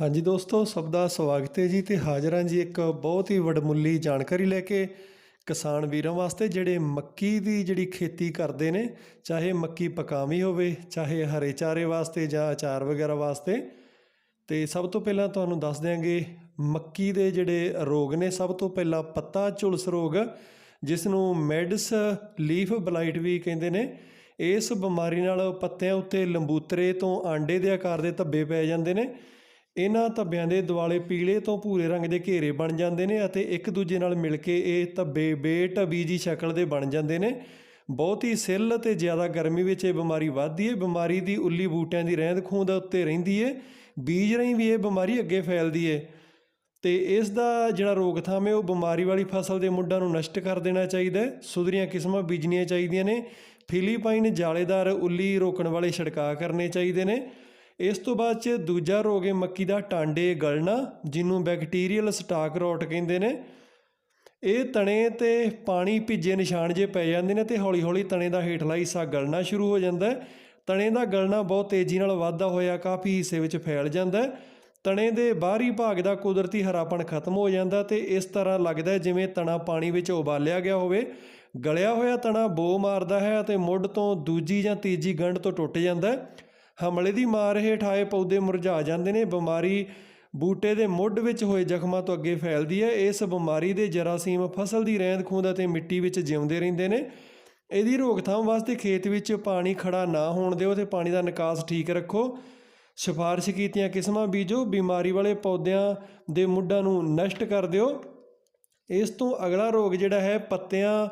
ਹਾਂਜੀ ਦੋਸਤੋ, ਸਭ ਦਾ ਸਵਾਗਤ ਹੈ ਜੀ ਤੇ ਹਾਜ਼ਰ ਹਾਂ ਜੀ ਇੱਕ ਬਹੁਤ ਹੀ ਵਡਮੁੱਲੀ ਜਾਣਕਾਰੀ ਲੈ ਕੇ ਕਿਸਾਨ ਵੀਰਾਂ ਵਾਸਤੇ ਜਿਹੜੇ ਮੱਕੀ ਦੀ ਜਿਹੜੀ ਖੇਤੀ ਕਰਦੇ ਨੇ, ਚਾਹੇ ਮੱਕੀ ਪਕਾਵੀ ਹੋਵੇ, ਚਾਹੇ ਹਰੇ ਚਾਰੇ ਵਾਸਤੇ ਜਾਂ ਅਚਾਰ ਵਗੈਰਾ ਵਾਸਤੇ। ਤੇ ਸਭ ਤੋਂ ਪਹਿਲਾਂ ਤੁਹਾਨੂੰ ਦੱਸ ਦਿਆਂਗੇ, ਮੱਕੀ ਦੇ ਜਿਹੜੇ ਰੋਗ ਨੇ, ਸਭ ਤੋਂ ਪਹਿਲਾਂ ਪੱਤਾ ਝੁਲਸ ਰੋਗ ਜਿਸ ਨੂੰ ਮੈਡਸ ਲੀਫ ਬਲਾਈਟ ਵੀ ਕਹਿੰਦੇ ਨੇ, ਇਸ ਬਿਮਾਰੀ ਨਾਲ ਪੱਤਿਆਂ ਉੱਤੇ ਲੰਬੂਤਰੇ ਤੋਂ ਆਂਡੇ ਦੇ ਆਕਾਰ ਦੇ ਧੱਬੇ ਪੈ ਜਾਂਦੇ ਨੇ। ਇਹਨਾਂ ਧੱਬਿਆਂ ਦੇ ਦੁਆਲੇ ਪੀਲੇ ਤੋਂ ਭੂਰੇ ਰੰਗ ਦੇ ਘੇਰੇ ਬਣ ਜਾਂਦੇ ਨੇ ਅਤੇ ਇੱਕ ਦੂਜੇ ਨਾਲ ਮਿਲ ਕੇ ਇਹ ਧੱਬੇ ਬੇਢਬੀ ਜੀ ਸ਼ਕਲ ਦੇ ਬਣ ਜਾਂਦੇ ਨੇ। ਬਹੁਤ ਹੀ ਸਿੱਲ ਤੇ ਜ਼ਿਆਦਾ ਗਰਮੀ ਵਿੱਚ ਇਹ ਬਿਮਾਰੀ ਵੱਧਦੀ ਹੈ ਬਿਮਾਰੀ ਦੀ ਉੱਲੀ ਬੂਟਿਆਂ ਦੀ ਰਹਿੰਦ ਖੂੰਹਦ ਉੱਤੇ ਰਹਿੰਦੀ ਹੈ ਬੀਜ ਰਾਹੀਂ ਵੀ ਇਹ ਬਿਮਾਰੀ ਅੱਗੇ ਫੈਲਦੀ ਹੈ ਤੇ ਇਸ ਦਾ ਜਿਹੜਾ ਰੋਕਥਾਮ ਹੈ ਉਹ ਬਿਮਾਰੀ ਵਾਲੀ ਫਸਲ ਦੇ ਮੁੱਢਾਂ ਨੂੰ ਨਸ਼ਟ ਕਰ ਦੇਣਾ ਚਾਹੀਦਾ ਹੈ ਸੁਧਰੀਆਂ ਕਿਸਮਾਂ ਬੀਜਣੀਆਂ ਚਾਹੀਦੀਆਂ ਨੇ। ਫਿਲੀਪਾਈਨ ਜਾਲੇਦਾਰ ਉੱਲੀ ਰੋਕਣ ਵਾਲੇ ਛਿੜਕਾਅ ਕਰਨੇ ਚਾਹੀਦੇ ਨੇ। ਇਸ ਤੋਂ ਬਾਅਦ ਚ ਦੂਜਾ ਰੋਗ ਹੈ ਮੱਕੀ ਦਾ ਟਾਂਡੇ ਗਲਣਾ, ਜਿਹਨੂੰ ਬੈਕਟੀਰੀਅਲ ਸਟਾਕ ਰੋਟ ਕਹਿੰਦੇ ਨੇ। ਇਹ ਤਣੇ ਤੇ ਪਾਣੀ ਭਿੱਜੇ ਨਿਸ਼ਾਨ ਜੇ ਪੈ ਜਾਂਦੇ ਨੇ ਤੇ ਹੌਲੀ-ਹੌਲੀ ਤਣੇ ਦਾ ਹੇਠਲਾ ਹਿੱਸਾ ਗਲਣਾ ਸ਼ੁਰੂ ਹੋ ਜਾਂਦਾ ਹੈ। ਤਣੇ ਦਾ ਗਲਣਾ ਬਹੁਤ ਤੇਜ਼ੀ ਨਾਲ ਵੱਧਦਾ ਹੋਇਆ ਕਾਫੀ ਹਿੱਸੇ ਵਿੱਚ ਫੈਲ ਜਾਂਦਾ ਹੈ। ਤਣੇ ਦੇ ਬਾਹਰੀ ਭਾਗ ਦਾ ਕੁਦਰਤੀ ਹਰਾਪਣ ਖਤਮ ਹੋ ਜਾਂਦਾ ਤੇ ਇਸ ਤਰ੍ਹਾਂ ਲੱਗਦਾ ਹੈ ਜਿਵੇਂ ਤਣਾ ਪਾਣੀ ਵਿੱਚ ਉਬਾਲਿਆ ਗਿਆ ਹੋਵੇ। ਗਲਿਆ ਹੋਇਆ ਤਣਾ ਬੋ ਮਾਰਦਾ ਹੈ ਅਤੇ ਮੁੱਢ ਤੋਂ ਦੂਜੀ ਜਾਂ ਤੀਜੀ ਗੰਢ ਤੋਂ ਟੁੱਟ ਜਾਂਦਾ ਹੈ। ਹਮਲੇ ਦੀ ਮਾਰ ਹੇਠ ਆਏ ਪੌਦੇ ਮੁਰਝਾ ਜਾਂਦੇ ਨੇ। ਬਿਮਾਰੀ ਬੂਟੇ ਦੇ ਮੁੱਢ ਵਿੱਚ ਹੋਏ ਜ਼ਖਮਾਂ ਤੋਂ ਅੱਗੇ ਫੈਲਦੀ ਹੈ। ਇਸ ਬਿਮਾਰੀ ਦੇ ਜਰਾਸੀਮ ਫਸਲ ਦੀ ਰਹਿੰਦ ਖੂੰਹਦ ਅਤੇ ਮਿੱਟੀ ਵਿੱਚ ਜਿਉਂਦੇ ਰਹਿੰਦੇ ਨੇ। ਇਹਦੀ ਰੋਕਥਾਮ ਵਾਸਤੇ ਖੇਤ ਵਿੱਚ ਪਾਣੀ ਖੜਾ ਨਾ ਹੋਣ ਦਿਓ ਤੇ ਪਾਣੀ ਦਾ ਨਿਕਾਸ ਠੀਕ ਰੱਖੋ। ਸਿਫਾਰਿਸ਼ ਕੀਤੀਆਂ ਕਿਸਮਾਂ ਬੀਜੋ। ਬਿਮਾਰੀ ਵਾਲੇ ਪੌਦਿਆਂ ਦੇ ਮੁੱਢਾਂ ਨੂੰ ਨਸ਼ਟ ਕਰ ਦਿਓ। ਇਸ ਤੋਂ ਅਗਲਾ ਰੋਗ ਜਿਹੜਾ ਹੈ, ਪੱਤਿਆਂ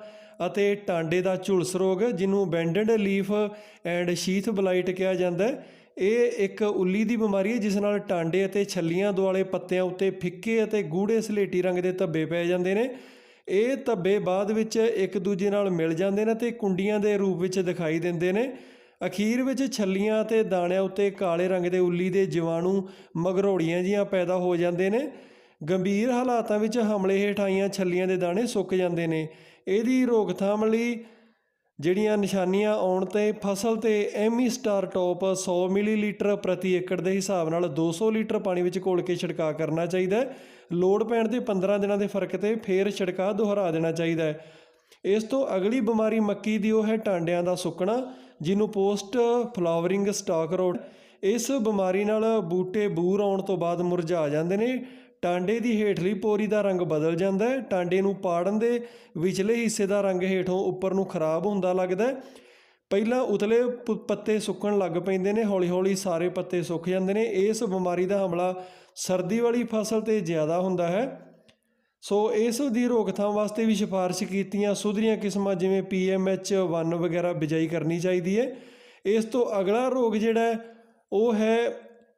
ਅਤੇ ਟਾਂਡੇ ਦਾ ਝੁਲਸ ਰੋਗ, ਜਿਹਨੂੰ banded leaf and sheath blight ਕਿਹਾ ਜਾਂਦਾ ਹੈ। ਇਹ ਇੱਕ ਉੱਲੀ ਦੀ ਬਿਮਾਰੀ ਹੈ, ਜਿਸ ਨਾਲ ਟਾਂਡੇ ਅਤੇ ਛੱਲੀਆਂ ਦੁਆਲੇ ਪੱਤਿਆਂ ਉੱਤੇ ਫਿੱਕੇ ਅਤੇ ਗੂੜੇ ਸਲੇਟੀ ਰੰਗ ਦੇ ਧੱਬੇ ਪੈ ਜਾਂਦੇ ਨੇ। ਇਹ ਧੱਬੇ ਬਾਅਦ ਵਿੱਚ ਇੱਕ ਦੂਜੇ ਨਾਲ ਮਿਲ ਜਾਂਦੇ ਨੇ ਤੇ ਕੁੰਡੀਆਂ ਦੇ ਰੂਪ ਵਿੱਚ ਦਿਖਾਈ ਦਿੰਦੇ ਨੇ। ਅਖੀਰ ਵਿੱਚ ਛੱਲੀਆਂ ਤੇ ਦਾਣਿਆਂ ਉੱਤੇ ਕਾਲੇ ਰੰਗ ਦੇ ਉੱਲੀ ਦੇ ਜੀਵਾਣੂ ਮਗਰੋੜੀਆਂ ਜੀਆਂ ਪੈਦਾ ਹੋ ਜਾਂਦੇ ਨੇ। ਗੰਭੀਰ ਹਾਲਾਤਾਂ ਵਿੱਚ ਹਮਲੇ ਹੇਠ ਆਈਆਂ ਛੱਲੀਆਂ ਦੇ ਦਾਣੇ ਸੁੱਕ ਜਾਂਦੇ ਨੇ। ਇਹਦੀ ਰੋਕਥਾਮ ਲਈ ਜਿਹੜੀਆਂ ਨਿਸ਼ਾਨੀਆਂ ਆਉਣ ਤੇ ਫਸਲ ਤੇ ਐਮੀ ਸਟਾਰ ਟੌਪ 100 ਮਿਲੀਲੀਟਰ ਪ੍ਰਤੀ ਏਕੜ ਦੇ ਹਿਸਾਬ ਨਾਲ 200 ਲੀਟਰ ਪਾਣੀ ਵਿੱਚ ਘੋਲ ਕੇ ਛਿੜਕਾਅ ਕਰਨਾ ਚਾਹੀਦਾ ਹੈ। ਲੋੜ ਪੈਣ ਤੇ 15 ਦਿਨਾਂ ਦੇ ਫ਼ਰਕ ਤੇ ਫੇਰ ਛਿੜਕਾਅ ਦੁਹਰਾ ਦੇਣਾ ਚਾਹੀਦਾ ਹੈ। ਇਸ ਤੋਂ ਅਗਲੀ ਬਿਮਾਰੀ ਮੱਕੀ ਦੀ ਉਹ ਹੈ ਟਾਂਡਿਆਂ ਦਾ ਸੁੱਕਣਾ, ਜਿਹਨੂੰ ਪੋਸਟ ਫਲਾਵਰਿੰਗ ਸਟਾਕ ਰੋਡ ਇਸ ਬਿਮਾਰੀ ਨਾਲ ਬੂਟੇ ਬੂਰ ਆਉਣ ਤੋਂ ਬਾਅਦ ਮੁਰਝਾ ਜਾਂਦੇ ਨੇ। ਟਾਂਡੇ ਦੀ ਹੇਠਲੀ ਪੋਰੀ ਦਾ ਰੰਗ ਬਦਲ ਜਾਂਦਾ ਹੈ। ਟਾਂਡੇ ਨੂੰ ਪਾੜਨ ਦੇ ਵਿਚਲੇ ਹਿੱਸੇ ਦਾ ਰੰਗ ਹੇਠੋਂ ਉੱਪਰ ਨੂੰ ਖਰਾਬ ਹੁੰਦਾ ਲੱਗਦਾ ਹੈ। ਪਹਿਲਾਂ ਉਤਲੇ ਪ- ਪੱਤੇ ਸੁੱਕਣ ਲੱਗ ਪੈਂਦੇ ਨੇ, ਹੌਲੀ-ਹੌਲੀ ਸਾਰੇ ਪੱਤੇ ਸੁੱਕ ਜਾਂਦੇ ਨੇ। ਇਸ ਬਿਮਾਰੀ ਦਾ ਹਮਲਾ ਸਰਦੀ ਵਾਲੀ ਫਸਲ ਤੇ ਜ਼ਿਆਦਾ ਹੁੰਦਾ ਹੈ। ਸੋ ਇਸ ਦੀ ਰੋਕਥਾਮ ਵਾਸਤੇ ਵੀ ਸਿਫਾਰਿਸ਼ ਕੀਤੀਆਂ ਸੁਧਰੀਆਂ ਕਿਸਮਾਂ ਜਿਵੇਂ PMH 1 ਵਗੈਰਾ ਬਿਜਾਈ ਕਰਨੀ ਚਾਹੀਦੀ ਹੈ। ਇਸ ਤੋਂ ਅਗਲਾ ਰੋਗ ਜਿਹੜਾ ਉਹ ਹੈ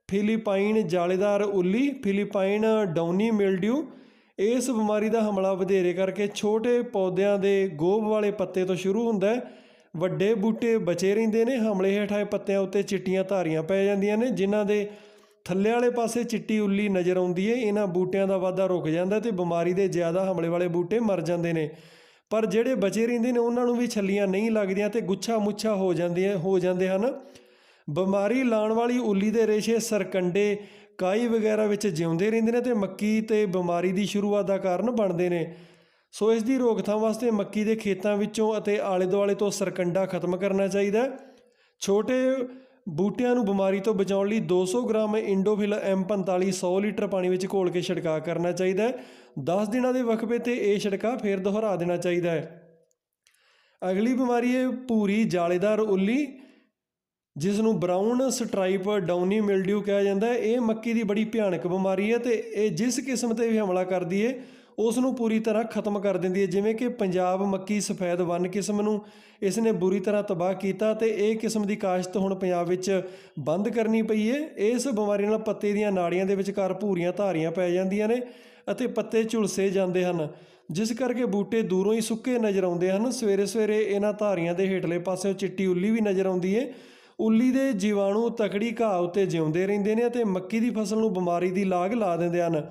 ਫਿਲੀਪਾਈਨ ਜਾਲੇਦਾਰ ਉੱਲੀ, ਫਿਲੀਪਾਈਨ ਡਾਊਨੀ ਮਿਲਡਿਊ। ਇਸ ਬਿਮਾਰੀ ਦਾ ਹਮਲਾ ਵਧੇਰੇ ਕਰਕੇ ਛੋਟੇ ਪੌਦਿਆਂ ਦੇ ਗੋਭ ਵਾਲੇ ਪੱਤੇ ਤੋਂ ਸ਼ੁਰੂ ਹੁੰਦਾ ਹੈ। ਵੱਡੇ ਬੂਟੇ ਬਚੇ ਰਹਿੰਦੇ ਨੇ। ਹਮਲੇ ਹੇਠਾਂ ਪੱਤਿਆਂ ਉੱਤੇ ਚਿੱਟੀਆਂ ਧਾਰੀਆਂ ਪੈ ਜਾਂਦੀਆਂ ਨੇ, ਜਿਨ੍ਹਾਂ ਦੇ ਥੱਲੇ ਵਾਲੇ ਪਾਸੇ ਚਿੱਟੀ ਉੱਲੀ ਨਜ਼ਰ ਆਉਂਦੀ ਹੈ ਇਹਨਾਂ ਬੂਟਿਆਂ ਦਾ ਵਾਧਾ ਰੁਕ ਜਾਂਦਾ ਤੇ ਬਿਮਾਰੀ ਦੇ ਜ਼ਿਆਦਾ ਹਮਲੇ ਵਾਲੇ ਬੂਟੇ ਮਰ ਜਾਂਦੇ ਨੇ। ਪਰ ਜਿਹੜੇ ਬਚੇ ਰਹਿੰਦੇ ਨੇ, ਉਹਨਾਂ ਨੂੰ ਵੀ ਛੱਲੀਆਂ ਨਹੀਂ ਲੱਗਦੀਆਂ ਤੇ ਗੁੱਛਾ ਮੁੱਛਾ ਹੋ ਜਾਂਦੀਆਂ, ਹੋ ਜਾਂਦੇ ਹਨ। ਬਿਮਾਰੀ ਲਾਉਣ ਵਾਲੀ ਉੱਲੀ ਦੇ ਰੇਸ਼ੇ ਸਰਕੰਡੇ ਕਾਈ ਵਗੈਰਾ ਵਿੱਚ ਜਿਉਂਦੇ ਰਹਿੰਦੇ ਨੇ ਤੇ ਮੱਕੀ ਤੇ ਬਿਮਾਰੀ ਦੀ ਸ਼ੁਰੂਆਤ ਦਾ ਕਾਰਨ ਬਣਦੇ ਨੇ। ਸੋ ਇਸ ਦੀ ਰੋਕਥਾਮ ਵਾਸਤੇ ਮੱਕੀ ਦੇ ਖੇਤਾਂ ਵਿੱਚੋਂ ਅਤੇ ਆਲੇ ਦੁਆਲੇ ਤੋਂ ਸਰਕੰਡਾ ਖਤਮ ਕਰਨਾ ਚਾਹੀਦਾ ਛੋਟੇ ਬੂਟਿਆਂ ਨੂੰ ਬਿਮਾਰੀ ਤੋਂ ਬਚਾਉਣ ਲਈ 200 ਗ੍ਰਾਮ ਇੰਡੋਫਿਲ M45 100 ਲੀਟਰ ਪਾਣੀ ਵਿੱਚ ਘੋਲ ਕੇ ਛਿੜਕਾਅ ਕਰਨਾ ਚਾਹੀਦਾ ਹੈ। 10 ਦਿਨਾਂ ਦੇ ਵਕਫੇ ਤੇ ਇਹ ਛਿੜਕਾਅ ਫੇਰ ਦੁਹਰਾ ਦੇਣਾ ਚਾਹੀਦਾ ਹੈ। ਅਗਲੀ ਬਿਮਾਰੀ ਹੈ ਭੂਰੀ ਜਾਲੇਦਾਰ ਉੱਲੀ। ਜਿਸ ਨੂੰ ਬਰਾਊਨ ਸਟ੍ਰਾਈਪ ਡਾਊਨੀ ਮਿਲਡਿਊ ਕਿਹਾ ਜਾਂਦਾ ਹੈ, ਇਹ ਮੱਕੀ ਦੀ ਬੜੀ ਭਿਆਨਕ ਬਿਮਾਰੀ ਹੈ ਤੇ ਇਹ ਜਿਸ ਕਿਸਮ ਤੇ ਵੀ ਹਮਲਾ ਕਰਦੀ ਹੈ ਉਸ ਨੂੰ ਪੂਰੀ ਤਰ੍ਹਾਂ ਖਤਮ ਕਰ ਦਿੰਦੀ ਹੈ ਜਿਵੇਂ ਕਿ ਪੰਜਾਬ ਮੱਕੀ ਸਫੈਦ ਵਨ ਕਿਸਮ ਨੂੰ ਇਸ ਨੇ ਬੁਰੀ ਤਰ੍ਹਾਂ ਤਬਾਹ ਕੀਤਾ ਤੇ ਇਹ ਕਿਸਮ ਦੀ ਕਾਸ਼ਤ ਹੁਣ ਪੰਜਾਬ ਵਿੱਚ ਬੰਦ ਕਰਨੀ ਪਈ ਹੈ ਇਸ ਬਿਮਾਰੀ ਨਾਲ ਪੱਤੇ ਦੀਆਂ ਨਾੜੀਆਂ ਦੇ ਵਿਚਕਾਰ ਭੂਰੀਆਂ ਧਾਰੀਆਂ ਪੈ ਜਾਂਦੀਆਂ ਨੇ ਅਤੇ ਪੱਤੇ ਝੁਲਸੇ ਜਾਂਦੇ ਹਨ, ਜਿਸ ਕਰਕੇ ਬੂਟੇ ਦੂਰੋਂ ਹੀ ਸੁੱਕੇ ਨਜ਼ਰ ਆਉਂਦੇ ਹਨ। ਸਵੇਰੇ ਸਵੇਰੇ ਇਹਨਾਂ ਧਾਰੀਆਂ ਦੇ ਹੇਠਲੇ ਪਾਸਿਓਂ ਚਿੱਟੀ ਉੱਲੀ ਵੀ ਨਜ਼ਰ ਆਉਂਦੀ ਹੈ ਉੱਲੀ ਦੇ ਜੀਵਾਣੂ ਤਕੜੀ ਘਾਹ ਉੱਤੇ ਜਿਉਂਦੇ ਰਹਿੰਦੇ ਨੇ ਅਤੇ ਮੱਕੀ ਦੀ ਫਸਲ ਨੂੰ ਬਿਮਾਰੀ ਦੀ ਲਾਗ ਲਾ ਦਿੰਦੇ ਹਨ।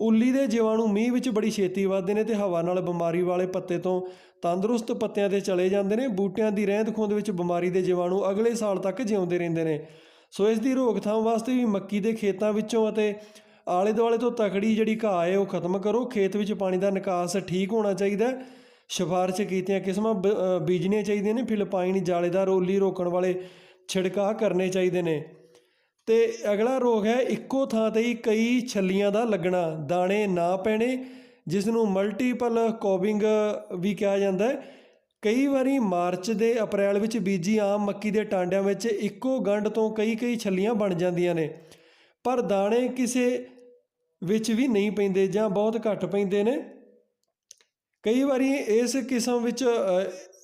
ਉੱਲੀ ਦੇ ਜੀਵਾਣੂ ਮੀਂਹ ਵਿੱਚ ਬੜੀ ਛੇਤੀ ਵੱਧਦੇ ਨੇ ਤੇ ਹਵਾ ਨਾਲ ਬਿਮਾਰੀ ਵਾਲੇ ਪੱਤੇ ਤੋਂ ਤੰਦਰੁਸਤ ਪੱਤਿਆਂ ਤੇ ਚਲੇ ਜਾਂਦੇ ਨੇ। ਬੂਟਿਆਂ ਦੀ ਰਹਿੰਦ ਖੂੰਹਦ ਵਿੱਚ ਬਿਮਾਰੀ ਦੇ ਜੀਵਾਣੂ ਅਗਲੇ ਸਾਲ ਤੱਕ ਜਿਉਂਦੇ ਰਹਿੰਦੇ ਨੇ। ਸੋ ਇਸ ਦੀ ਰੋਕਥਾਮ ਵਾਸਤੇ ਵੀ ਮੱਕੀ ਦੇ ਖੇਤਾਂ ਵਿੱਚੋਂ ਅਤੇ ਆਲੇ ਦੁਆਲੇ ਤੋਂ ਤਕੜੀ ਜਿਹੜੀ ਘਾਹ ਹੈ ਉਹ ਖਤਮ ਕਰੋ। ਖੇਤ ਵਿੱਚ ਪਾਣੀ ਦਾ ਨਿਕਾਸ ਠੀਕ ਹੋਣਾ ਚਾਹੀਦਾ ਹੈ। ਸਿਫਾਰਿਸ਼ ਕੀਤੀਆਂ ਕਿਸਮਾਂ ਬ- ਬੀਜਣੀਆਂ ਚਾਹੀਦੀਆਂ ਨੇ। ਫਿਲਪਾਈਨ, ਜਾਲੇਦਾਰ ਓਲੀ ਰੋਕਣ ਵਾਲੇ ਛਿੜਕਾਅ ਕਰਨੇ ਚਾਹੀਦੇ ਨੇ। ਤੇ ਅਗਲਾ ਰੋਗ ਹੈ ਇੱਕੋ ਥਾਂ ਤੇ ਹੀ ਕਈ ਛੱਲੀਆਂ ਦਾ ਲੱਗਣਾ। ਦਾਣੇ ਨਾ ਪੈਣੇ ਜਿਸ ਨੂੰ ਮਲਟੀਪਲ ਕੋਬਿੰਗ ਵੀ ਕਿਹਾ ਜਾਂਦਾ ਹੈ। ਕਈ ਵਾਰੀ ਮਾਰਚ ਦੇ ਅਪ੍ਰੈਲ ਵਿੱਚ ਬੀਜੀ ਆਮ ਮੱਕੀ ਦੇ ਟਾਂਡਿਆਂ ਵਿੱਚ ਇੱਕੋ ਗੰਢ ਤੋਂ ਕਈ ਕਈ ਛੱਲੀਆਂ ਬਣ ਜਾਂਦੀਆਂ ਨੇ। ਪਰ ਦਾਣੇ ਕਿਸੇ ਵਿੱਚ ਵੀ ਨਹੀਂ ਪੈਂਦੇ ਜਾਂ ਬਹੁਤ ਘੱਟ ਪੈਂਦੇ ਨੇ। ਕਈ ਵਾਰੀ ਇਸ ਕਿਸਮ ਵਿੱਚ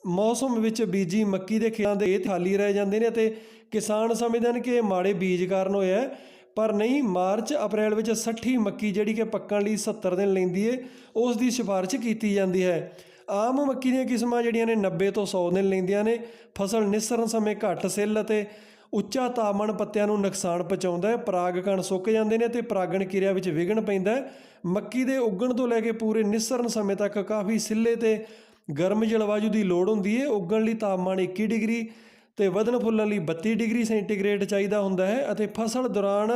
ਮੌਸਮ ਵਿੱਚ ਬੀਜੀ ਮੱਕੀ ਦੇ ਖੇਤਾਂ ਦੇ ਇਹ ਖਾਲੀ ਰਹਿ ਜਾਂਦੇ ਨੇ ਅਤੇ ਕਿਸਾਨ ਸਮਝਦੇ ਹਨ ਕਿ ਇਹ ਮਾੜੇ ਬੀਜ ਕਾਰਨ ਹੋਇਆ ਹੈ। ਪਰ ਨਹੀਂ, ਮਾਰਚ, ਅਪ੍ਰੈਲ ਵਿੱਚ 60 ਮੱਕੀ ਜਿਹੜੀ ਕਿ ਪੱਕਣ ਲਈ 70 ਦਿਨ ਲੈਂਦੀ ਏ, ਉਸ ਦੀ ਸਿਫਾਰਿਸ਼ ਕੀਤੀ ਜਾਂਦੀ ਹੈ। ਆਮ ਮੱਕੀ ਦੀਆਂ ਕਿਸਮਾਂ ਜਿਹੜੀਆਂ ਨੇ 90 ਤੋਂ 100 ਦਿਨ ਲੈਂਦੀਆਂ ਨੇ, ਫਸਲ ਨਿਸਰਨ ਸਮੇਂ ਘੱਟ ਸਿੱਲ ਅਤੇ ਉੱਚਾ ਤਾਪਮਾਨ ਪੱਤਿਆਂ ਨੂੰ ਨੁਕਸਾਨ ਪਹੁੰਚਾਉਂਦਾ ਹੈ। ਪਰਾਗਕਣ ਸੁੱਕ ਜਾਂਦੇ ਨੇ ਤੇ ਪਰਾਗਣ ਕਿਰਿਆ ਵਿੱਚ ਵਿਘਨ ਪੈਂਦਾ ਹੈ। ਮੱਕੀ ਦੇ ਉੱਗਣ ਤੋਂ ਲੈ ਕੇ ਪੂਰੇ ਨਿਸਰਨ ਸਮੇਂ ਤੱਕ ਕਾਫੀ ਸਿੱਲੇ ਤੇ ਗਰਮ ਜਲਵਾਯੂ ਦੀ ਲੋੜ ਹੁੰਦੀ ਹੈ ਉੱਗਣ ਲਈ ਤਾਪਮਾਨ 21 ਡਿਗਰੀ ਤੇ ਵਧਣ ਫੁੱਲਣ ਲਈ 32 ਡਿਗਰੀ ਸੈਂਟੀਗ੍ਰੇਡ ਚਾਹੀਦਾ ਹੁੰਦਾ ਹੈ ਅਤੇ ਫਸਲ ਦੌਰਾਨ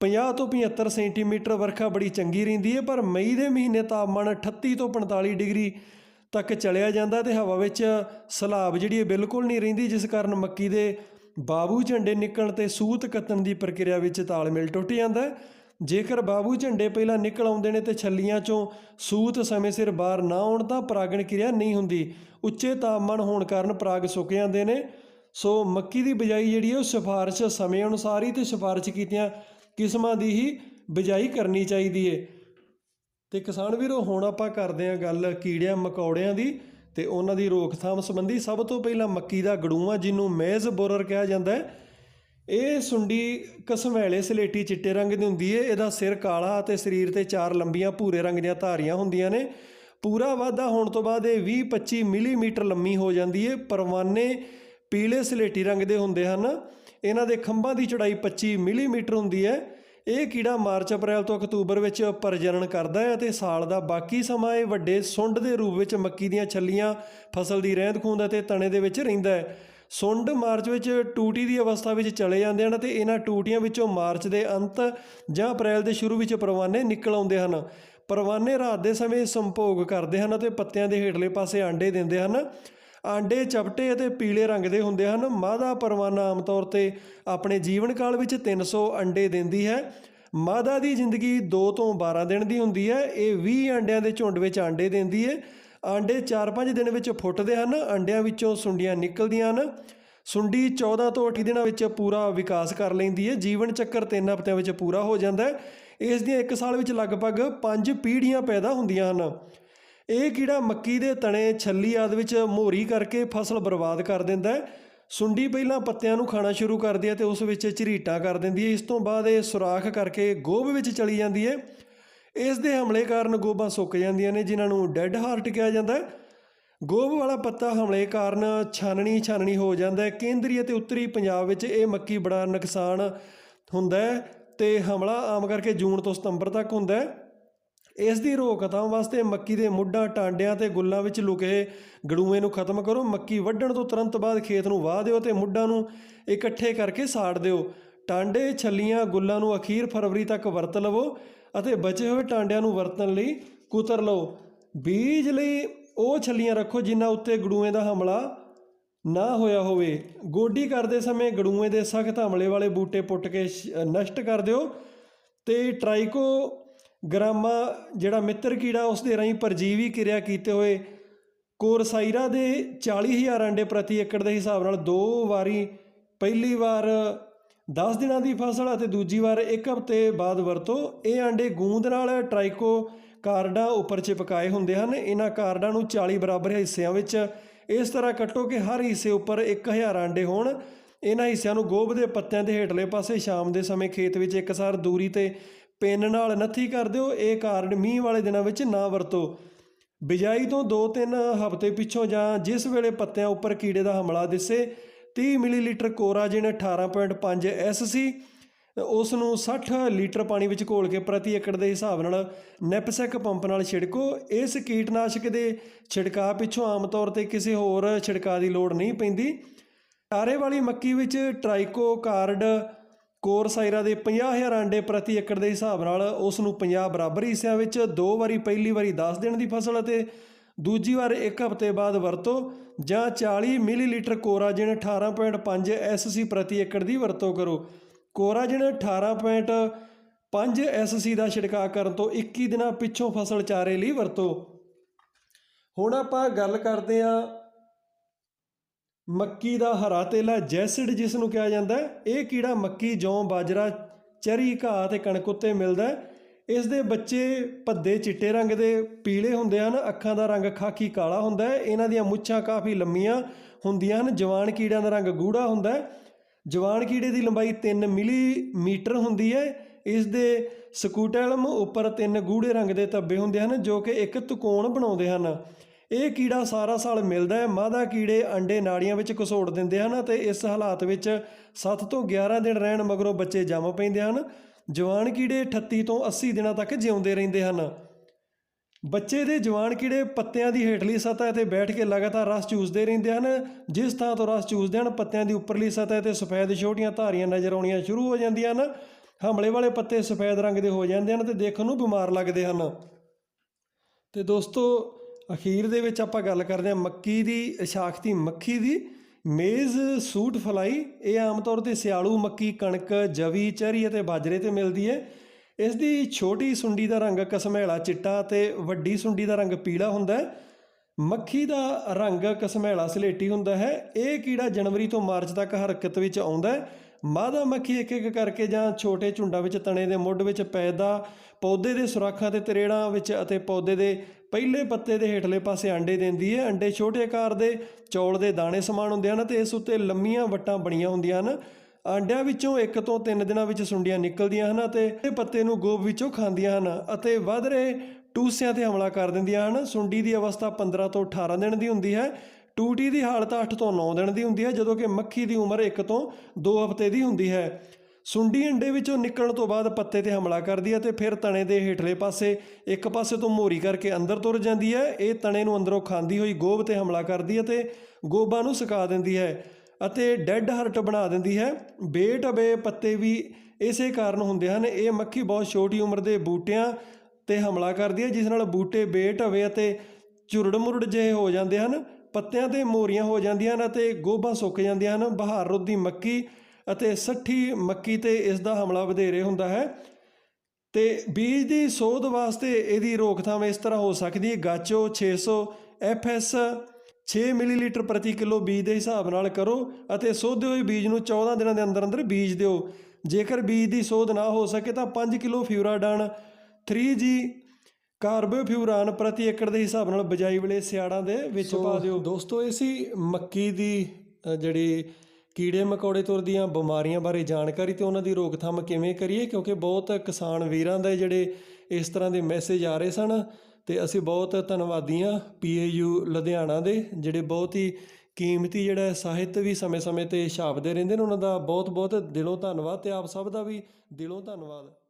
50 ਤੋਂ 75 ਸੈਂਟੀਮੀਟਰ ਵਰਖਾ ਬੜੀ ਚੰਗੀ ਰਹਿੰਦੀ ਹੈ ਪਰ ਮਈ ਦੇ ਮਹੀਨੇ ਤਾਪਮਾਨ 38 ਤੋਂ 45 ਡਿਗਰੀ ਤੱਕ ਚਲਿਆ ਜਾਂਦਾ ਤੇ ਹਵਾ ਵਿੱਚ ਸਲਾਬ ਜਿਹੜੀ ਹੈ ਬਿਲਕੁਲ ਨਹੀਂ ਰਹਿੰਦੀ, ਜਿਸ ਕਾਰਨ ਮੱਕੀ ਦੇ ਬਾਬੂ ਝੰਡੇ ਨਿਕਲਣ ਤੇ ਸੂਤ ਕੱਤਣ ਦੀ ਪ੍ਰਕਿਰਿਆ ਵਿੱਚ ਤਾਲਮੇਲ ਟੁੱਟ ਜਾਂਦਾ ਹੈ। ਜੇਕਰ ਬਾਬੂ ਝੰਡੇ ਪਹਿਲਾਂ ਨਿਕਲ ਆਉਂਦੇ ਨੇ ਤੇ ਛੱਲੀਆਂ ਚੋਂ ਸੂਤ ਸਮੇਂ ਸਿਰ ਬਾਹਰ ਨਾ ਆਉਣ ਤਾਂ ਪਰਾਗਣ ਕਿਰਿਆ ਨਹੀਂ ਹੁੰਦੀ। ਉੱਚੇ ਤਾਪਮਾਨ ਹੋਣ ਕਾਰਨ ਪਰਾਗ ਸੁੱਕ ਜਾਂਦੇ ਨੇ। ਸੋ ਮੱਕੀ ਦੀ ਬਿਜਾਈ ਜਿਹੜੀ ਹੈ ਉਹ ਸਿਫਾਰਿਸ਼ ਸਮੇਂ ਅਨੁਸਾਰ ਹੀ ਤੇ ਸਿਫਾਰਿਸ਼ ਕੀਤੀਆਂ ਕਿਸਮਾਂ ਦੀ ਹੀ ਬਿਜਾਈ ਕਰਨੀ ਚਾਹੀਦੀ ਹੈ ਤੇ ਕਿਸਾਨ ਵੀਰੋ, ਹੁਣ ਆਪਾਂ ਕਰਦੇ ਹਾਂ ਗੱਲ ਕੀੜਿਆਂ ਮਕੌੜਿਆਂ ਦੀ ਤੇ ਉਹਨਾਂ ਦੀ ਰੋਕਥਾਮ ਸੰਬੰਧੀ ਸਭ ਤੋਂ ਪਹਿਲਾਂ ਮੱਕੀ ਦਾ ਗੜੂਆ ਜਿਹਨੂੰ ਮੇਜ਼ ਬੋਰਰ ਕਿਹਾ ਜਾਂਦਾ ਹੈ ਇਹ ਸੁੰਡੀ ਕਸਮੈਲੇ ਸਲੇਟੀ ਚਿੱਟੇ ਰੰਗ ਦੀ ਹੁੰਦੀ ਹੈ ਇਹਦਾ ਸਿਰ ਕਾਲਾ ਅਤੇ ਸਰੀਰ ਤੇ ਚਾਰ ਲੰਬੀਆਂ ਭੂਰੇ ਰੰਗ ਦੀਆਂ ਧਾਰੀਆਂ ਹੁੰਦੀਆਂ ਨੇ। ਪੂਰਾ ਵਾਧਾ ਹੋਣ ਤੋਂ ਬਾਅਦ ਇਹ 20-25 ਮਿਲੀਮੀਟਰ ਲੰਮੀ ਹੋ ਜਾਂਦੀ ਹੈ ਪਰਵਾਨੇ ਪੀਲੇ ਸਲੇਟੀ ਰੰਗ ਦੇ ਹੁੰਦੇ ਹਨ। ਇਹਨਾਂ ਦੇ ਖੰਭਾਂ ਦੀ ਚੌੜਾਈ 25 ਮਿਲੀਮੀਟਰ ਹੁੰਦੀ ਹੈ ਇਹ ਕੀੜਾ ਮਾਰਚ ਅਪ੍ਰੈਲ ਤੋਂ ਅਕਤੂਬਰ ਵਿੱਚ ਪ੍ਰਜਨਨ ਕਰਦਾ ਹੈ ਅਤੇ ਸਾਲ ਦਾ ਬਾਕੀ ਸਮਾਂ ਇਹ ਵੱਡੇ ਸੁੰਡ ਦੇ ਰੂਪ ਵਿੱਚ ਮੱਕੀ ਦੀਆਂ ਛੱਲੀਆਂ, ਫਸਲ ਦੀ ਰਹਿੰਦ ਖੂੰਹਦ ਅਤੇ ਤਣੇ ਦੇ ਵਿੱਚ ਰਹਿੰਦਾ ਹੈ ਸੁੰਡ ਮਾਰਚ ਵਿੱਚ ਟੂਟੀ ਦੀ ਅਵਸਥਾ ਵਿੱਚ ਚਲੇ ਜਾਂਦੇ ਹਨ ਤੇ ਇਹਨਾਂ ਟੂਟੀਆਂ ਵਿੱਚੋਂ ਮਾਰਚ ਦੇ ਅੰਤ ਜਾਂ ਅਪ੍ਰੈਲ ਦੇ ਸ਼ੁਰੂ ਵਿੱਚ ਪਰਵਾਨੇ ਨਿਕਲ ਆਉਂਦੇ ਹਨ। ਪਰਵਾਨੇ ਰਾਤ ਦੇ ਸਮੇਂ ਸੰਭੋਗ ਕਰਦੇ ਹਨ ਅਤੇ ਪੱਤਿਆਂ ਦੇ ਹੇਠਲੇ ਪਾਸੇ ਆਂਡੇ ਦਿੰਦੇ ਹਨ। ਆਂਡੇ ਚਪਟੇ ਅਤੇ ਪੀਲੇ ਰੰਗ ਦੇ ਹੁੰਦੇ ਹਨ। ਮਾਦਾ ਪਰਵਾਨਾ ਆਮ ਤੌਰ ਤੇ ਆਪਣੇ ਜੀਵਨ ਕਾਲ ਵਿੱਚ 300 ਅੰਡੇ ਦਿੰਦੀ ਹੈ। ਮਾਦਾ ਦੀ ਜ਼ਿੰਦਗੀ 2 ਤੋਂ 12 ਦਿਨ ਦੀ ਹੁੰਦੀ ਹੈ। ਇਹ 20 ਅੰਡਿਆਂ ਦੇ ਝੁੰਡ ਵਿੱਚ ਆਂਡੇ ਦਿੰਦੀ ਹੈ। ਆਂਡੇ 4-5 ਦਿਨ ਵਿੱਚ ਫੁੱਟਦੇ ਹਨ ਅੰਡਿਆਂ ਵਿੱਚੋਂ ਸੁੰਡੀਆਂ ਨਿਕਲਦੀਆਂ ਹਨ। ਸੁੰਡੀ 14 ਤੋਂ 18 ਦਿਨਾਂ ਵਿੱਚ ਪੂਰਾ ਵਿਕਾਸ ਕਰ ਲੈਂਦੀ ਹੈ। ਜੀਵਨ ਚੱਕਰ ਤਿੰਨ ਹਫ਼ਤਿਆਂ ਵਿੱਚ ਪੂਰਾ ਹੋ ਜਾਂਦਾ ਹੈ। ਇਸ ਦੀਆਂ 1 ਸਾਲ ਵਿੱਚ ਲਗਭਗ 5 ਪੀੜ੍ਹੀਆਂ ਪੈਦਾ ਹੁੰਦੀਆਂ ਹਨ। ਇਹ ਕੀੜਾ ਮੱਕੀ ਦੇ ਤਣੇ, ਛੱਲੀ ਆਦਿ ਵਿੱਚ ਮੋਹਰੀ ਕਰਕੇ ਫਸਲ ਬਰਬਾਦ ਕਰ ਦਿੰਦਾ ਹੈ। ਸੁੰਡੀ ਪਹਿਲਾਂ ਪੱਤਿਆਂ ਨੂੰ ਖਾਣਾ ਸ਼ੁਰੂ ਕਰਦੀ ਹੈ ਤੇ ਉਸ ਵਿੱਚ ਝਰੀਟਾਂ ਕਰ ਦਿੰਦੀ ਹੈ। ਇਸ ਤੋਂ ਬਾਅਦ ਇਹ ਸੁਰਾਖ ਕਰਕੇ ਗੋਭ ਵਿੱਚ ਚਲੀ ਜਾਂਦੀ ਹੈ। ਇਸ ਦੇ ਹਮਲੇ ਕਾਰਨ ਗੋਭਾ ਸੁੱਕ ਜਾਂਦੀਆਂ ਨੇ, ਜਿਨ੍ਹਾਂ ਨੂੰ ਡੈੱਡ ਹਾਰਟ ਕਿਹਾ ਜਾਂਦਾ ਹੈ। ਗੋਭ ਵਾਲਾ ਪੱਤਾ ਹਮਲੇ ਕਾਰਨ ਛਾਨਣੀ ਛਾਨਣੀ ਹੋ ਜਾਂਦਾ ਹੈ। ਕੇਂਦਰੀ ਅਤੇ ਉੱਤਰੀ ਪੰਜਾਬ ਵਿੱਚ ਇਹ ਮੱਕੀ ਬੜਾ ਨੁਕਸਾਨ ਹੁੰਦਾ ਹੈ ਤੇ ਹਮਲਾ ਆਮ ਕਰਕੇ ਜੂਨ ਤੋਂ ਸਤੰਬਰ ਤੱਕ ਹੁੰਦਾ ਹੈ। ਇਸ ਦੀ ਰੋਕਥਾਮ ਵਾਸਤੇ ਮੱਕੀ ਦੇ ਮੁੱਢਾਂ, ਟਾਂਡਿਆਂ ਤੇ ਗੁੱਲਾਂ ਵਿੱਚ ਲੁਕੇ ਗੜੂਏ ਨੂੰ ਖਤਮ ਕਰੋ। ਮੱਕੀ ਵੱਢਣ ਤੋਂ ਤੁਰੰਤ ਬਾਅਦ ਖੇਤ ਨੂੰ ਵਾਹ ਦਿਓ ਤੇ ਮੁੱਢਾਂ ਨੂੰ ਇਕੱਠੇ ਕਰਕੇ ਸਾੜ ਦਿਓ। ਟਾਂਡੇ, ਛੱਲੀਆਂ, ਗੁੱਲਾਂ ਨੂੰ ਅਖੀਰ ਫਰਵਰੀ ਤੱਕ ਵਰਤ ਲਵੋ। ਅਤੇ ਬਚੇ ਹੋਏ ਟਾਂਡਿਆਂ ਨੂੰ ਵਰਤਣ ਲਈ ਕੁਤਰ ਲਓ। ਬੀਜ ਲਈ ਉਹ ਛੱਲੀਆਂ ਰੱਖੋ ਜਿਨ੍ਹਾਂ ਉੱਤੇ ਗੜੂਏ ਦਾ ਹਮਲਾ ਨਾ ਹੋਇਆ ਹੋਵੇ। ਗੋਡੀ ਕਰਦੇ ਸਮੇਂ ਗੜੂਏ ਦੇ ਸਖਤ ਹਮਲੇ ਵਾਲੇ ਬੂਟੇ ਪੁੱਟ ਕੇ ਸ਼- ਨਸ਼ਟ ਕਰ ਦਿਓ ਤੇ ਟ੍ਰਾਈਕੋ ਗਰਾਮਾ ਜਿਹੜਾ ਮਿੱਤਰ ਕੀੜਾ ਉਸ ਦੇ ਰਾਹੀਂ ਪਰਜੀਵੀ ਕਿਰਿਆ ਕੀਤੇ ਹੋਏ ਕੋਰਸਾਈਰਾ ਦੇ 40000 ਅੰਡੇ ਪ੍ਰਤੀ ਏਕੜ ਦੇ ਹਿਸਾਬ ਨਾਲ ਦੋ ਵਾਰੀ ਪਹਿਲੀ ਵਾਰ 10 ਦਿਨਾਂ ਦੀ ਫਸਲ ਅਤੇ ਦੂਜੀ ਵਾਰ ਇੱਕ ਹਫ਼ਤੇ ਬਾਅਦ ਵਰਤੋ। ਇਹ ਆਂਡੇ ਗੂੰਦ ਨਾਲ ਟ੍ਰਾਈਕੋ ਕਾਰਡਾਂ ਉੱਪਰ ਚਿਪਕਾਏ ਹੁੰਦੇ ਹਨ। ਇਹਨਾਂ ਕਾਰਡਾਂ ਨੂੰ 40 ਬਰਾਬਰ ਹਿੱਸਿਆਂ ਵਿੱਚ ਇਸ ਤਰ੍ਹਾਂ ਕੱਟੋ ਕਿ ਹਰ ਹਿੱਸੇ ਉੱਪਰ 1000 ਆਂਡੇ ਹੋਣ। ਇਹਨਾਂ ਹਿੱਸਿਆਂ ਨੂੰ ਗੋਭ ਦੇ ਪੱਤਿਆਂ ਦੇ ਹੇਠਲੇ ਪਾਸੇ ਸ਼ਾਮ ਦੇ ਸਮੇਂ ਖੇਤ ਵਿੱਚ ਇੱਕਸਾਰ ਦੂਰੀ ਤੇ ਪਿੰਨ ਨਾਲ ਨੱਥੀ ਕਰ ਦਿਓ। ਇਹ ਕਾਰਡ ਮੀਂਹ ਵਾਲੇ ਦਿਨਾਂ ਵਿੱਚ ਨਾ ਵਰਤੋ। ਬਿਜਾਈ ਤੋਂ 2-3 ਹਫ਼ਤੇ ਪਿੱਛੋਂ ਜਾਂ ਜਿਸ ਵੇਲੇ ਪੱਤਿਆਂ ਉੱਪਰ ਕੀੜੇ ਦਾ ਹਮਲਾ ਦਿਸੇ 30 ਮਿਲੀਲੀਟਰ ਕੋਰਾਜਿਨ 18.5 ਐਸਸੀ ਉਸ ਨੂੰ 60 ਲੀਟਰ ਪਾਣੀ ਵਿੱਚ ਘੋਲ ਕੇ ਪ੍ਰਤੀ ਏਕੜ ਦੇ ਹਿਸਾਬ ਨਾਲ ਨੈਪਸੈਕ ਪੰਪ ਨਾਲ ਛਿੜਕੋ। ਇਸ ਕੀਟਨਾਸ਼ਕ ਦੇ ਛਿੜਕਾਅ ਪਿੱਛੋਂ ਆਮ ਤੌਰ ਤੇ ਕਿਸੇ ਹੋਰ ਛਿੜਕਾਅ ਦੀ ਲੋੜ ਨਹੀਂ ਪੈਂਦੀ। ਟਾਰੇ ਵਾਲੀ ਮੱਕੀ ਵਿੱਚ ਟ੍ਰਾਈਕੋ ਕਾਰਡ ਕੋਰਸਾਈਰਾ ਦੇ 50000 ਆਂਡੇ ਪ੍ਰਤੀ ਏਕੜ ਦੇ ਹਿਸਾਬ ਨਾਲ ਉਸ ਨੂੰ 50 ਬਰਾਬਰ ਹਿੱਸਿਆਂ ਵਿੱਚ ਦੋ ਵਾਰੀ, ਪਹਿਲੀ ਵਾਰੀ 10 ਦਿਨ ਦੀ ਫਸਲ ਅਤੇ ਦੂਜੀ ਵਾਰ ਇੱਕ ਹਫ਼ਤੇ ਬਾਅਦ ਵਰਤੋ ਜਾਂ 40 ਮਿਲੀਲੀਟਰ ਕੋਰਾਜਨ 18.5 ਐਸਸੀ ਪ੍ਰਤੀ ਏਕੜ ਦੀ ਵਰਤੋਂ ਕਰੋ। ਕੋਰਾਜਨ 18.5 ਐਸਸੀ ਦਾ ਛਿੜਕਾਅ ਕਰਨ ਤੋਂ 21 ਦਿਨਾਂ ਪਿੱਛੋਂ ਫਸਲ ਚਾਰੇ ਲਈ ਵਰਤੋ। ਹੁਣ ਆਪਾਂ ਗੱਲ ਕਰਦੇ ਹਾਂ ਮੱਕੀ ਦਾ ਹਰਾ ਤੇਲਾ, ਜੈਸਿਡ ਜਿਸ ਨੂੰ ਕਿਹਾ ਜਾਂਦਾ ਹੈ। ਇਹ ਕੀੜਾ ਮੱਕੀ, ਜੌਂ, ਬਾਜਰਾ, ਚਰੀ, ਘਾਹ ਤੇ ਕਣਕ ਉੱਤੇ ਮਿਲਦਾ ਹੈ। ਇਸ ਦੇ ਬੱਚੇ ਭੱਦੇ ਚਿੱਟੇ ਰੰਗ ਦੇ, ਪੀਲੇ ਹੁੰਦੇ ਹਨ, ਅੱਖਾਂ ਦਾ ਰੰਗ ਖਾਕੀ ਕਾਲਾ ਹੁੰਦਾ ਹੈ। ਇਹਨਾਂ ਦੀਆਂ ਮੁੱਛਾਂ ਕਾਫੀ ਲੰਮੀਆਂ ਹੁੰਦੀਆਂ ਹਨ। ਜਵਾਨ ਕੀੜਿਆਂ ਦਾ ਰੰਗ ਗੂੜਾ ਹੁੰਦਾ ਹੈ। ਜਵਾਨ ਕੀੜੇ ਦੀ ਲੰਬਾਈ 3 ਮਿਲੀਮੀਟਰ ਹੁੰਦੀ ਹੈ। ਇਸ ਦੇ ਸਕੂਟੈਲਮ ਉੱਪਰ ਤਿੰਨ ਗੂੜੇ ਰੰਗ ਦੇ ਧੱਬੇ ਹੁੰਦੇ ਹਨ, ਜੋ ਕਿ ਇੱਕ ਤਕੋਣ ਬਣਾਉਂਦੇ ਹਨ। ਇਹ ਕੀੜਾ ਸਾਰਾ ਸਾਲ ਮਿਲਦਾ ਹੈ। ਮਾਦਾ ਕੀੜੇ ਅੰਡੇ ਨਾੜੀਆਂ ਵਿੱਚ ਘਸੋੜ ਦਿੰਦੇ ਹਨ ਅਤੇ ਇਸ ਹਾਲਾਤ ਵਿੱਚ 7 ਤੋਂ 11 ਦਿਨ ਰਹਿਣ ਮਗਰੋਂ ਬੱਚੇ ਜੰਮ ਪੈਂਦੇ ਹਨ। ਜਵਾਨ ਕੀੜੇ 38 ਤੋਂ 80 ਦਿਨਾਂ ਤੱਕ ਜਿਉਂਦੇ ਰਹਿੰਦੇ ਹਨ। ਬੱਚੇ ਦੇ ਜਵਾਨ ਕੀੜੇ ਪੱਤਿਆਂ ਦੀ ਹੇਠਲੀ ਸਤਹ ਤੇ ਬੈਠ ਕੇ ਲਗਾਤਾਰ ਰਸ ਚੂਸਦੇ ਰਹਿੰਦੇ ਹਨ। ਜਿਸ ਥਾਂ ਤੋਂ ਰਸ ਚੂਸਦੇ ਹਨ, ਪੱਤਿਆਂ ਦੀ ਉੱਪਰਲੀ ਸਤਹ ਤੇ ਸਫੈਦ ਛੋਟੀਆਂ ਧਾਰੀਆਂ ਨਜ਼ਰ ਆਉਣੀਆਂ ਸ਼ੁਰੂ ਹੋ ਜਾਂਦੀਆਂ ਹਨ। ਹਮਲੇ ਵਾਲੇ ਪੱਤੇ ਸਫੈਦ ਰੰਗ ਦੇ ਹੋ ਜਾਂਦੇ ਹਨ ਤੇ ਦੇਖਣ ਨੂੰ ਬਿਮਾਰ ਲੱਗਦੇ ਹਨ। ਤੇ ਦੋਸਤੋ, ਅਖੀਰ ਦੇ ਵਿੱਚ ਆਪਾਂ ਗੱਲ ਕਰਦੇ ਹਾਂ ਮੱਕੀ ਦੀ ਸ਼ਾਖਤੀ ਮੱਖੀ ਦੀ। ਮੇਜ਼, ਸੂਟ ਫਲਾਈ, ਇਹ ਆਮ ਤੌਰ ਤੇ ਸਿਆਲੂ, ਮੱਕੀ, ਕਣਕ, ਜਵੀ, ਚਰੀ ਅਤੇ ਬਾਜਰੇ ਤੇ ਮਿਲਦੀ ਹੈ ਇਸ ਦੀ ਛੋਟੀ ਸੁੰਡੀ ਦਾ ਰੰਗ ਕਸਮੈਲਾ ਚਿੱਟਾ ਤੇ ਵੱਡੀ ਸੁੰਡੀ ਦਾ ਰੰਗ ਪੀਲਾ ਹੁੰਦਾ ਹੈ ਮੱਖੀ ਦਾ ਰੰਗ ਕਸਮੈਲਾ ਸਲੇਟੀ ਹੁੰਦਾ ਹੈ। ਇਹ ਕੀੜਾ ਜਨਵਰੀ ਤੋਂ ਮਾਰਚ ਤੱਕ ਹਰਕਤ ਵਿੱਚ ਆਉਂਦਾ ਹੈ ਮਾਦਾ ਮੱਖੀ ਇੱਕ ਇੱਕ ਕਰਕੇ ਜਾਂ ਛੋਟੇ ਝੁੰਡਾਂ ਵਿੱਚ, ਤਣੇ ਦੇ ਮੁੱਢ ਵਿੱਚ ਪੈਦਾ, ਪੌਦੇ ਦੇ ਸੁਰਾਖਾਂ ਤੇ ਤਰੇੜਾਂ ਵਿੱਚ ਅਤੇ ਪੌਦੇ ਦੇ ਪਹਿਲੇ ਪੱਤੇ ਦੇ ਹੇਠਲੇ ਪਾਸੇ ਅੰਡੇ ਦਿੰਦੀ ਹੈ। ਅੰਡੇ ਛੋਟੇ ਆਕਾਰ ਦੇ ਚੌਲ ਦੇ ਦਾਣੇ ਸਮਾਨ ਹੁੰਦੇ ਹਨ ਤੇ ਇਸ ਉੱਤੇ ਲੰਮੀਆਂ ਵੱਟਾਂ ਬਣੀਆਂ ਹੁੰਦੀਆਂ ਹਨ। ਆਂਡਿਆਂ ਵਿੱਚੋਂ ਇੱਕ ਤੋਂ ਤਿੰਨ ਦਿਨਾਂ ਵਿੱਚ ਸੁੰਡੀਆਂ ਨਿਕਲਦੀਆਂ ਹਨ ਅਤੇ ਇਹ ਪੱਤੇ ਨੂੰ ਗੋਬ ਵਿੱਚੋਂ ਖਾਂਦੀਆਂ ਹਨ ਅਤੇ ਵੱਧ ਰਹੇ ਟੂਸਿਆਂ ਤੇ ਹਮਲਾ ਕਰ ਦਿੰਦੀਆਂ ਹਨ। ਸੁੰਡੀ ਦੀ ਅਵਸਥਾ 15 ਤੋਂ 18 ਦਿਨ ਦੀ ਹੁੰਦੀ ਹੈ। ਟੂਟੀ ਦੀ ਹਾਲਤ 8 ਤੋਂ 9 ਦਿਨ ਦੀ ਹੁੰਦੀ ਹੈ, ਜਦੋਂ ਕਿ ਮੱਖੀ ਦੀ ਉਮਰ 1 ਤੋਂ 2 ਹਫ਼ਤੇ ਦੀ ਹੁੰਦੀ ਹੈ। ਸੁੰਡੀ ਅੰਡੇ ਵਿੱਚੋਂ ਨਿਕਲਣ ਤੋਂ ਬਾਅਦ ਪੱਤੇ ਤੇ ਹਮਲਾ ਕਰਦੀ ਹੈ ਤੇ ਫਿਰ ਤਣੇ ਦੇ ਹੇਠਲੇ ਪਾਸੇ, ਇੱਕ ਪਾਸੇ ਤੋਂ ਮੋਰੀ ਕਰਕੇ ਅੰਦਰ ਤੁਰ ਜਾਂਦੀ ਹੈ। ਇਹ ਤਣੇ ਨੂੰ ਅੰਦਰੋਂ ਖਾਂਦੀ ਹੋਈ ਗੋਬ ਤੇ ਹਮਲਾ ਕਰਦੀ ਹੈ ਤੇ ਗੋਬਾਂ ਨੂੰ ਸੁਕਾ ਦਿੰਦੀ ਹੈ ਅਤੇ ਡੈੱਡ ਹਰਟ ਬਣਾ ਦਿੰਦੀ ਹੈ। ਬੇਟਬੇ ਪੱਤੇ ਵੀ ਇਸੇ ਕਾਰਨ ਹੁੰਦੇ ਹਨ। ਇਹ ਮੱਖੀ ਬਹੁਤ ਛੋਟੀ ਉਮਰ ਦੇ ਬੂਟਿਆਂ ਤੇ ਹਮਲਾ ਕਰਦੀ ਹੈ, ਜਿਸ ਨਾਲ ਬੂਟੇ ਬੇਟਵੇ ਅਤੇ ਝੁਰੜ ਮੁਰੜ ਜਿਹੇ ਹੋ ਜਾਂਦੇ ਹਨ। ਪੱਤਿਆਂ ਤੇ ਮੋਰੀਆਂ ਹੋ ਜਾਂਦੀਆਂ ਹਨ ਅਤੇ ਗੋਭਾਂ ਸੁੱਕ ਜਾਂਦੀਆਂ ਹਨ। ਬਹਾਰ ਰੁੱਤ ਮੱਕੀ ਅਤੇ ਸੱਠੀ ਮੱਕੀ ਤੇ ਇਸ ਦਾ ਹਮਲਾ ਵਧੇਰੇ ਹੁੰਦਾ ਹੈ ਤੇ ਬੀਜ ਦੀ ਸੋਧ ਵਾਸਤੇ ਇਹਦੀ ਰੋਕਥਾਮ ਇਸ ਤਰ੍ਹਾਂ ਹੋ ਸਕਦੀ ਹੈ। ਗਾਚੋ 600 ਐਫਐਸ 6 ਮਿਲੀਲੀਟਰ ਪ੍ਰਤੀ ਕਿਲੋ ਬੀਜ ਦੇ ਹਿਸਾਬ ਨਾਲ ਕਰੋ ਅਤੇ ਸੋਧੇ ਹੋਏ ਬੀਜ ਨੂੰ 14 ਦਿਨਾਂ ਦੇ ਅੰਦਰ ਅੰਦਰ ਬੀਜ ਦਿਓ। ਜੇਕਰ ਬੀਜ ਦੀ ਸੋਧ ਨਾ ਹੋ ਸਕੇ ਤਾਂ 5 ਕਿਲੋ ਫਿਊਰਾਡਾਨ 3G ਕਾਰਬੋਫਿਊਰਾਨ ਪ੍ਰਤੀ ਏਕੜ ਦੇ ਹਿਸਾਬ ਨਾਲ ਬਜਾਈ ਵੇਲੇ ਸਿਆੜਾਂ ਦੇ ਵਿੱਚ ਪਾ ਦਿਓ। ਦੋਸਤੋ ਇਹ ਸੀ ਮੱਕੀ ਦੀ ਜਿਹੜੀ ਕੀੜੇ ਮਕੌੜੇ ਤੁਰ ਦੀਆਂ ਬਿਮਾਰੀਆਂ ਬਾਰੇ ਜਾਣਕਾਰੀ ਤੇ ਉਹਨਾਂ ਦੀ ਰੋਕਥਾਮ ਕਿਵੇਂ ਕਰੀਏ? ਕਿਉਂਕਿ ਬਹੁਤ ਕਿਸਾਨ ਵੀਰਾਂ ਦੇ ਜਿਹੜੇ ਇਸ ਤਰ੍ਹਾਂ ਦੇ ਮੈਸੇਜ ਆ ਰਹੇ ਸਨ ਤੇ ਅਸੀਂ ਬਹੁਤ ਧੰਨਵਾਦੀ ਹਾਂ ਪੀਏਯੂ ਲੁਧਿਆਣਾ ਦੇ, ਜਿਹੜੇ ਬਹੁਤ ਹੀ ਕੀਮਤੀ ਜਿਹੜਾ ਸਾਹਿਤ ਵੀ ਸਮੇਂ-ਸਮੇਂ ਤੇ ਛਾਪਦੇ ਰਹਿੰਦੇ ਨੇ। ਉਹਨਾਂ ਦਾ ਬਹੁਤ-ਬਹੁਤ ਦਿਲੋਂ ਧੰਨਵਾਦ ਤੇ ਆਪ ਸਭ ਦਾ ਵੀ ਦਿਲੋਂ ਧੰਨਵਾਦ।